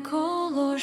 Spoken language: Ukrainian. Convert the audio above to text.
коло.